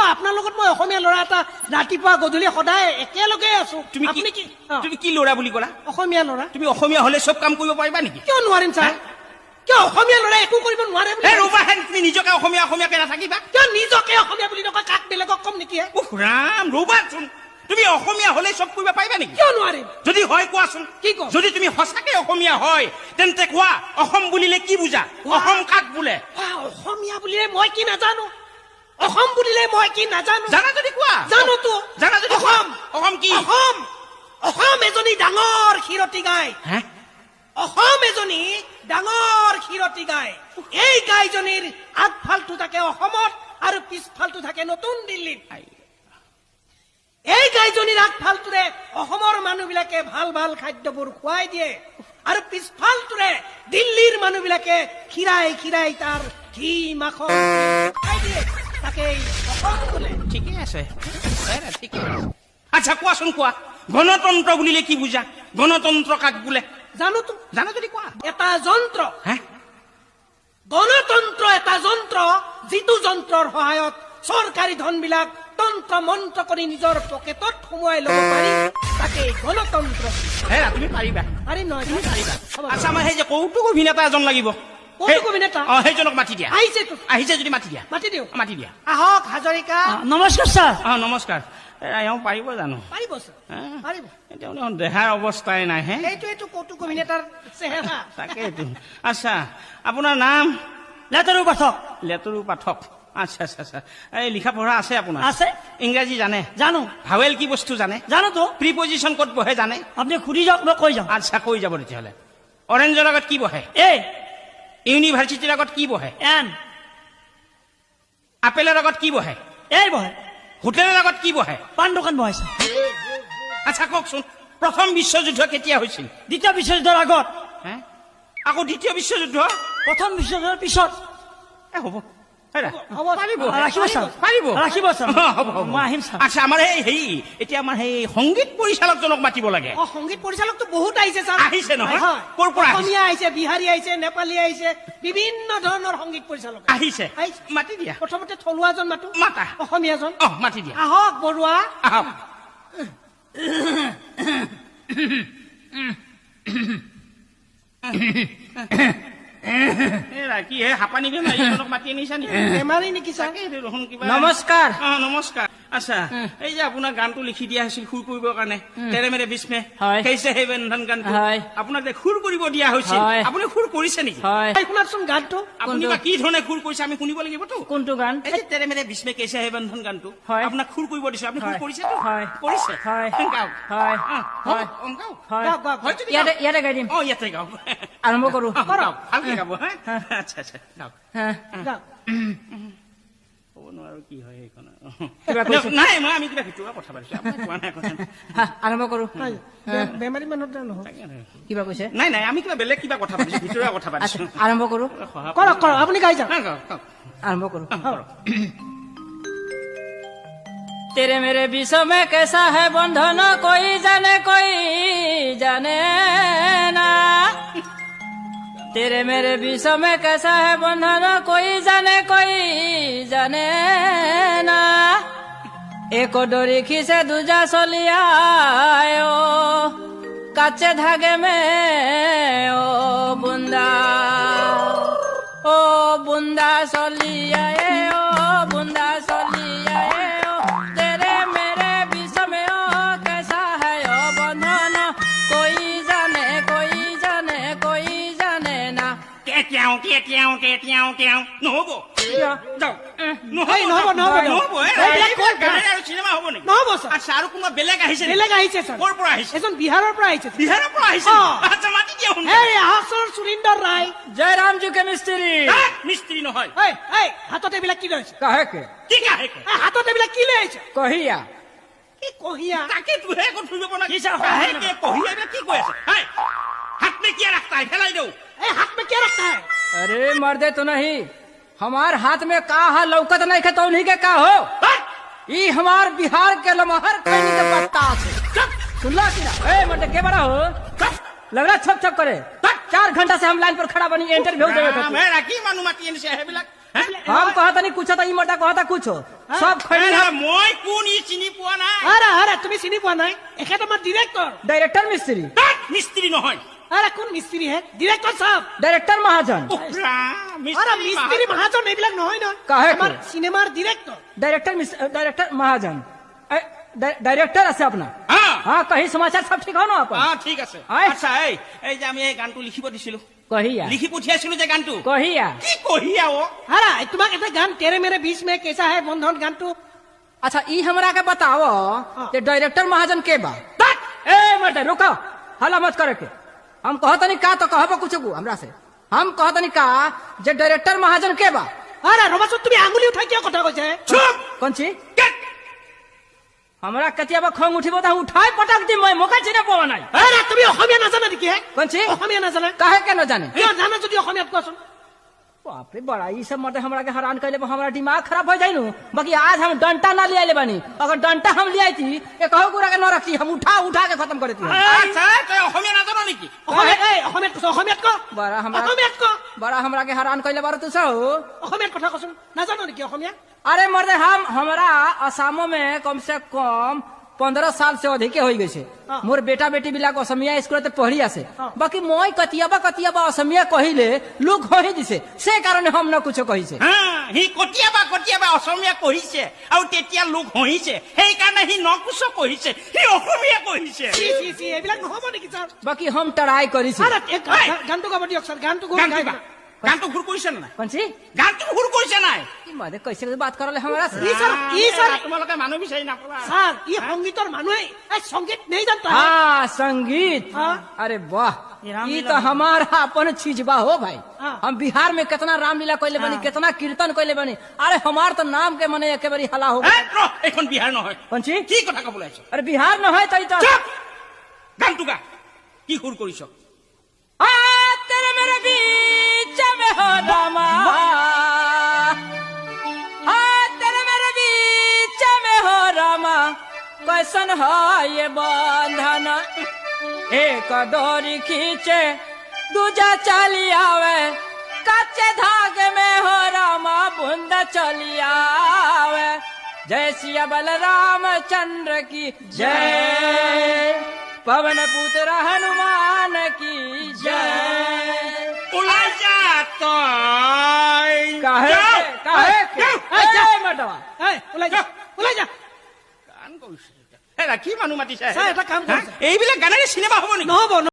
কিয়? আপোনাৰ লগত মই অসমীয়া ল'ৰা এটা ৰাতিপুৱা গধূলি সদায় একেলগে আছো। তুমি কি আপুনি কি অ, তুমি কি ল'ৰা বুলি ক'লা? অসমীয়া ল'ৰা। তুমি অসমীয়া হ'লে চব কাম কৰিব পাৰিবা নেকি? কিয় নোৱাৰিম ছাৰ? কিয় অসমীয়া ল'ৰা একো কৰিব নোৱাৰে বুলি ৰ'বা তুমি নিজকে অসমীয়া অসমীয়াকে নাথাকিবা। কিয় নিজকে অসমীয়া বুলি নকয়? কাক বেলেগক কম নেকি ৰাম ৰ'বাচোন তুমি অসমীয়া হ'লে চব কৰিব পাৰিবা নেকি? কিয় নোৱাৰিম? যদি হয় কোৱাচোন। কি কম? যদি তুমি সঁচাকে অসমীয়া হয় তেন্তে কোৱা অসম বুলিলে কি বুজা। অসম কাক বোলে? অসমীয়া বুলিলে মই কি নাজানো? অসম বুলিলে মই কি নাজানো? জানা যদি কোৱা? জানোতো জানা যদি অসম। অসম কি? অসম। অসম এজনী ডাঙৰ ক্ষীৰতী গাই। অসম এজনী ডাঙৰ ক্ষীৰতী গাই। এই গাইজনীৰ আগফালটো থাকে অসমত আৰু পিছফালটো থাকে নতুন দিল্লীত। এই গাইজনীৰ আগফালটোৰে অসমৰ মানুহবিলাকে ভালো ভালো খাদ্যবোৰ খুৱাই দিয়ে আৰু পিছফালটোৰে দিল্লীৰ মানুহবিলাকে খীৰাই খীৰাই তাৰ ঘি মাখন খাই দিয়ে। তাকেই অসম আছে। এৰা, আচ্ছা কোৱাচোন কোৱা গণতন্ত্ৰ বুলিলে কি বুজা গণতন্ত্ৰ কাক বোলে? জানোতো জানা যদি কোৱা? এটা যন্ত্ৰ। হে গণতন্ত্ৰ এটা যন্ত্ৰ যিটো যন্ত্ৰৰ সহায়ত চৰকাৰী ধনবিলাক তন্ত্ৰ মন্ত্ৰ কৰি নিজৰ পকেটত সোমোৱাই ল'ব পাৰি তাকে গণতন্ত্ৰ। হেৰা তুমি পাৰিবা। পাৰিম নহয় তুমি পাৰিবা। আচ্ছা আমাৰ সেই যে কৌতুক অভিনেতা এজন লাগিব। সেইজনক মাতি দিয়া আহিছেতো আহিছে যদি মাতি দিয়া মাতি দিওঁ মাতি দিয়া আহক হাজৰিকা নমস্কাৰ ছাৰ অ নমস্কাৰ এওঁ পাৰিব জানো পাৰিব দেখোন দেহাৰ অৱস্থাই নাই হে এইটোৱেইটো কৌতুক অভিনেতাৰ চেহেৰা তাকেইতো আচ্ছা আপোনাৰ নাম লেতেৰু পাঠক লেতৰু পাঠক আচ্ছা আচ্ছা আচ্ছা এই লিখা পঢ়া আছে আপোনাৰ আছে ইংৰাজী জানে জানো ভাৱেল কি বস্তু জানে জানোতো প্ৰিপজিশ্যন ক'ত বহে জানে আপুনি সুধি যাওক মই কৈ যাম আচ্ছা কৈ যাব তেতিয়াহ'লে অৰেঞ্জৰ আগত কি বহে এ ইউনিভাৰ্চিটিৰ আগত কি বহে? এন। আপেলৰ আগত কি বহে? এই বহে। হোটেলৰ আগত কি বহে? পাণ দোকান বহাইছে। আচ্ছা কওকচোন প্ৰথম বিশ্বযুদ্ধ কেতিয়া হৈছিল? দ্বিতীয় বিশ্বযুদ্ধৰ আগত। হে? আকৌ দ্বিতীয় বিশ্বযুদ্ধ? প্ৰথম বিশ্বযুদ্ধৰ পিছত। হ'ব। হ'ব মই আহিম আচ্ছা আমাৰ সেই হেৰি এতিয়া আমাৰ সেই সংগীত পৰিচালকজনক মাতিব লাগে। সংগীত পৰিচালকতো বহুত আহিছে ছাৰ আহিছে নহয়? ক'ৰ পৰা? অসমীয়া আহিছে বিহাৰী আহিছে নেপালী আহিছে বিভিন্ন ধৰণৰ সংগীত পৰিচালক আহিছে। মাতি দিয়া। প্ৰথমতে থলুৱাজন মাতো। মাতা। অসমীয়াজন। অ মাতি দিয়া। আহক বৰুৱা। আহক। নমস্কাৰ আচ্ছা এই যে আপোনাৰ গানটো লিখি দিয়া হৈছিল সুৰ কৰিবৰ কাৰণে তেৰে মেৰে বিস্মে। সেইছে সেই বেন্ধন গানটো হয়। আপোনাক যে সুৰ কৰিব দিয়া হৈছিল হয়। আপুনি সুৰ কৰিছে নেকি? হয়। শুনাচোন গানটো আপুনি? বা কি ধৰণে সুৰ কৰিছে আমি শুনিব লাগিবতো কোনটো গান? এই যে তেৰে মেৰে বিস্মে কেছে হে বন্ধন গানটো হয়। আপোনাক সুৰ কৰিব দিছো আপুনি সুৰ হয়। কৰিছে হয়। গাওক ইয়াতে গাই দিম। অ ইয়াতে গাওক আৰম্ভ কৰো। ভালকে গাব। আচ্ছা আচ্ছা। গাওক। গাওক। ক'ব নোৱাৰো কি হয় সেইখনৰ নাই মই আমি কিবা ভিতৰুৱা কথা পাতিছো কোৱা নাই কথা আৰম্ভ কৰোঁ। বেমাৰী মানুহৰ দ্বাৰা নহয়। কিবা কৈছে? নাই নাই আমি কিবা বেলেগ কিবা কথা পাতিছো ভিতৰুৱা কথা আচ্ছা, পাতিছো। আৰম্ভ কৰোঁ। কৰক কৰক আপুনি গাই যাওক। আৰম্ভ কৰোঁ। তেরে মেরে বিষমে কেসা হে বন্ধন কই জানে কই জানে না। তেরে মেরে বিষমে কেসা হে বন্ধন কই জানে কই জানে না। এক ডরি খিসে দুজা চলিয়ায়, কাছে থাকে মে ও বুন্দা। ও বুন্দা চলিয়ায় টে টিয়াও টিয়াও নহ'ব যাওক নহয় নহ'ব নহ'ব নহ'ব আৰু হ'ব নেকি নহ'ব ছাৰ আচ্ছা আৰু কোনোবা বেলেগ আহিছে বেলেগ আহিছে ছাৰ ক'ৰ পৰা আহিছে এজন বিহাৰৰ পৰা আহিছে বিহাৰৰ পৰা আহিছে আচ্ছা মাতি দিয়া শুনো এই আহকচোন সুৰিন্দৰ ৰায় জয়ৰাম জোকে মিস্ত্ৰী নহয় এই এই হাতত এইবিলাক কি লৈছে কাহেকে কি কাহেকে হাতত এইবিলাক কি লৈছে কহিয়া কি কহিয়া তাকে তোহে কোন ধৰিব পৰা কি ছাৰ কাহেকে কহিয়া কি কৈ হে হাত মে কি ৰাখতা হেলাই দেউ এই হাত মে কি ৰাখতা হে अरे मर्दे तो नहीं। हमार हाथ में का है लौकत नहीं खे तो उन्हीं के का हो? हाँ? ई हमार बिहार के लमहर कहीं के पत्ता छे सुन ला कि ना ए मर्दे के बड़ा हो? लग रहा छप छप करे। चार घंटा से हम लाइन पर खड़ा बनी इंटरव्यू हाँ, देवे खातिर। मैं राखी मानू मत इन से है? बिलक हाँ? हम कहा था नहीं कुछ तो ई मर्दा था कुछ सब खड़ी है। मोय कोन ई चिनी पुआ ना अरे अरे तुम चिनी पुआ ना है तो मत डायरेक्टर डायरेक्टर मिस्त्री। मिस्त्री न আরে কোন মিস্ত্রি হে? ডিরেক্টর সাহেব। ডাইরেক্টর মহাজন। আরে মিস্ত্রি মহাজন। এইবিলাক নহয় না কাহে আমার সিনেমার director director director Mahajan. Director আছে আপোনাৰ। হ্যাঁ কহি সমাচার সব ঠিক হন আপোনাৰ হ্যাঁ ঠিক আছে। আচ্ছা এই এই যে আমি এই গানটো লিখিব দিছিলো। কহিয়া। লিখি পঠিয়াইছিলো যে গানটো। কহিয়া। কি কহিয়া ও হারা তোমাক এটা গান তেরে মেরে বিচ মে কেসা হে বন্ধন গানটো। আচ্ছা ই हमरा के बताओ যে डायरेक्टर महाजन के बा এ मर्द रुको हला मत करे के हम कहतनी का तो कहबो कुछ को हमरा से हम कहतनी का जे डायरेक्टर महाजन के बा আরে রবাচত তুমি আঙুলি উঠাই কিয় কথা কৈছে চুপ कौन ची কেট! हमरा कतियाबा खंग उठिबो त उठाई पटक दी मैं मोका चिने पावा নাই আরে তুমি অসমীয়া নাজানা নেকি হে কোনছি? অসমীয়া নাজানা काहे के न जाने কিয় জানা যদি অসমীয়াত কোৱাচোন बापरे बड़ा ये मर्द हमरा के हैरान कैले हमारा दिमाग खराब हो जाई नु। बाकी आज हम डंटा ना लिया ले आइले अगर डंटा हम लिया थी ये कहो गुरा के न रखी हम उठा उठा के खत्म करे थी। अच्छा तो हमें ना दोनों निकी हमें हमें तो हमें को। बड़ा हमरा हमें को। बड़ा हमरा के हैरान कैले बारो तू सहो हमें को ठा कसम ना जानो निकी हमें अरे मर्द हम हमारा असमों में कम से कम পনেরো সাল সে অধিকে হয়ে গেছে। হ্যাঁ। মোর বেটা বেটি বিলাক অসমীয়া স্কুলতে পঢ়ি আছে। হ্যাঁ। বাকি মই কতিয়াবা কতিয়াবা অসমীয়া কহিলে লোক হহি দিছে। সে কারণে হম না কিছু কহিছে। হি কতিয়াবা কতিয়াবা অসমীয়া কহিছে আৰু তেতিয়া লোক হহিছে। সেই কাৰণে হি নকুচ কহিছে হি অসমীয়া কহিছে। এইবিলাক নহব নেকি ছাৰ? বাকি হম ট্ৰাই কৰিছে। গানটো গাব দিয়ক ছাৰ গানটো গাই গা গানটো সুৰ কৰিছে নে নাই कौन सी গানটো সুৰ কৰিছে নাই ई मर्द कैसे बात करले हमरा से ই ছাৰ ই ছাৰ তোমালোকে মানুহ বিচাৰি নাপাবা ছাৰ ই সংগীতৰ মানুহে এই সংগীত নেই জানতা है हाँ संगीत हाँ। अरे वाह ये रामलीला ये तो हमारा अपन चीज बा हो भाई हाँ। हम बिहार में कितना रामलीला कैले बनी कितना कीर्तन कैले बनी अरे हमार तो नाम के मने एकेबारी हला हो এ, ৰ, এইখন বিহাৰ নহয় कौन सी কি কথা কবলৈ আহিছ अरे बिहार न है तो ई तो চুপ গানটো গা কি সুৰ কৰিছ संहाय बंधन। एक डोरी खींचे दूजा चली आवे। कच्चे धागे में हो रामा बुंद चली आवे। जय सिया बलराम चंद्र की जय। पवन पुत्र हनुमान की जय। उलाजा तो कहे कहे जय मटवा उलाजा उलाजा कान को এৰা, কি মানুহ মাতিছে? এটা কাম এইবিলাক গানেৰে চিনেমা হ'ব নেকি? নহ'ব।